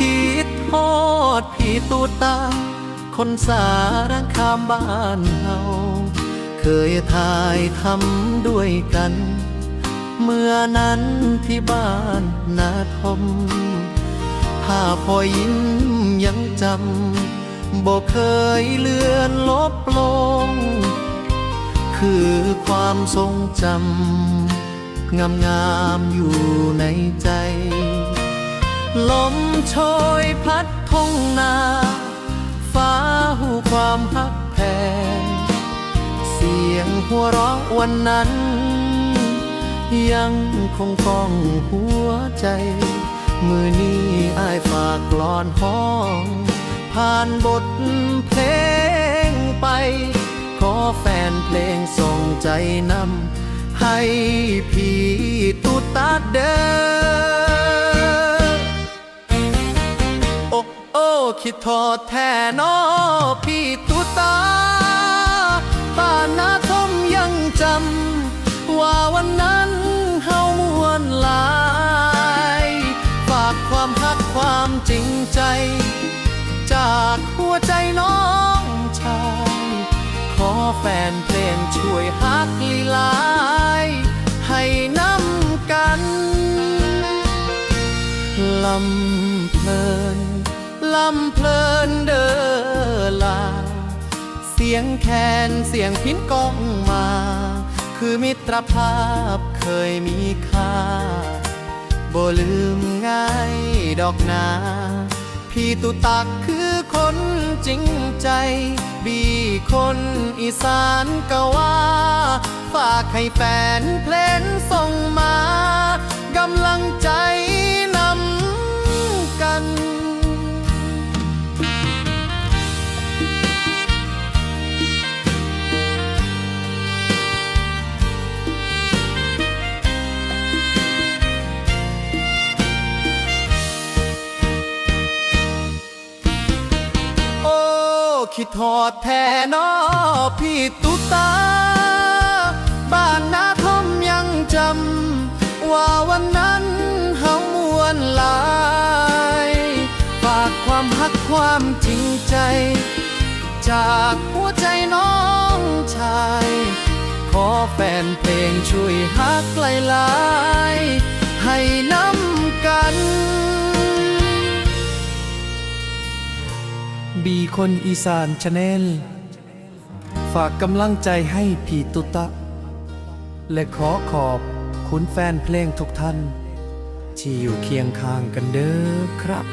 คิดฮอดพี่ตูตา คนสารคามบ้านเฮาเคยถ่ายทำด้วยกัน เมื่อนั้นที่บ้านนาทมภาพพอยิ้มยังจำบ่เคยเลือนลบลง คือความทรงจำงามๆอยู่ในใจ ลมโชยพัดทงนา ฟ้าหูความพักแพงเสียงหัวเราะวันนั้น ยังคงก้องหัวใจ มือนี้อายฝากกลอนห้อง ผ่านบทเพลงไป ขอแฟนเพลงส่งใจนำให้พี่ คิดทอดแท้นอพี่ตุตาป้านาทมยังจำ ว่าวันนั้นเฮามวนลาย ฝากความพักความจริงใจ จากหัวใจน้องชาย ขอแฟนเพลงช่วยฮักลีลาย ให้น้ำกันลำเพลิน ลำเพลินเด้อลา เสียงแคนเสียงพินก้องมา คือมิตรภาพเคยมีค่าบ่ลืมง่ายดอกนา พี่ตุตักคือคนจริงใจ บีคนอีสานก็ว่า ฝากให้แฟนเพลงส่งมากำลังใจ คิดทอดแทนอพี่ตุตา บ้านนาทมยังจำ ว่าวันนั้นเฮามวนหลายฝากความฮักความจริงใจ จากหัวใจน้องชาย ขอแฟนเพลงช่วยฮักหลายๆให้น้ำกัน บีคนอีสานชาแนล ฝากกำลังใจให้ผีตุตะ และขอขอบคุณแฟนเพลงทุกท่าน ที่อยู่เคียงข้างกันเด้อครับ